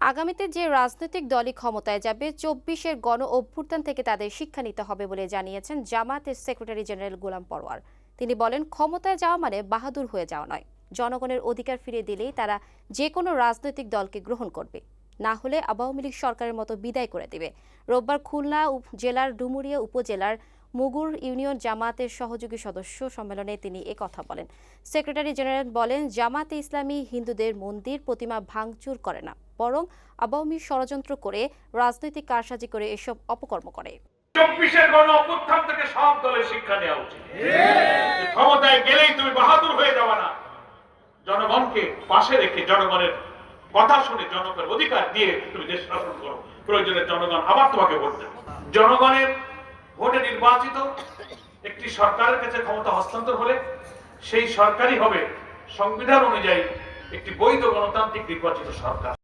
আগামীতে যে রাজনৈতিক দলই ক্ষমতায় যাবে, চব্বিশের গণ অভ্যুত্থান থেকে তাদের শিক্ষা নিতে হবে বলে জানিয়েছেন জামাতের সেক্রেটারি জেনারেল গোলাম পরওয়ার তিনি বলেন, ক্ষমতায় যাওয়া মানে বাহাদুর হয়ে যাওয়া নয়। জনগণের অধিকার ফিরে দিলেই তারা যে কোনো রাজনৈতিক দলকে গ্রহণ করবে। না হলে আওয়ামী লীগ সরকারের মতো বিদায় করে দেবে। রোববার খুলনা জেলার ডুমুরিয়া উপজেলার মুগুর ইউনিয়ন জামাতের সহযোগী সদস্য সম্মেলনে তিনি কথা বলেন। সেক্রেটারি জেনারেল বলেন, জামাতে ইসলামী হিন্দুদের মন্দির প্রতিমা ভাঙচুর করে না, বরং আওয়ামী ষড়যন্ত্র করে রাজনৈতিক কারসাজি করে এসব অপকর্ম করে। চব্বিশের গণ অভ্যুত্থান থেকে সব দলের শিক্ষা নেওয়া উচিত। ক্ষমতায় গেলেই তুমি বাহাদুর হয়ে না। জনগণকে পাশে রেখে জনগণের কথা শুনে জনগণের অধিকার দিয়ে তুমি দেশ শাসন করো। প্রয়োজনে জনগণ আবার তোমাকে জনগণের ভোটে নির্বাচিত একটি সরকারের কাছে ক্ষমতা হস্তান্তর হলে সেই সরকারই হবে সংবিধান অনুযায়ী একটি বৈধ গণতান্ত্রিক নির্বাচিত সরকার।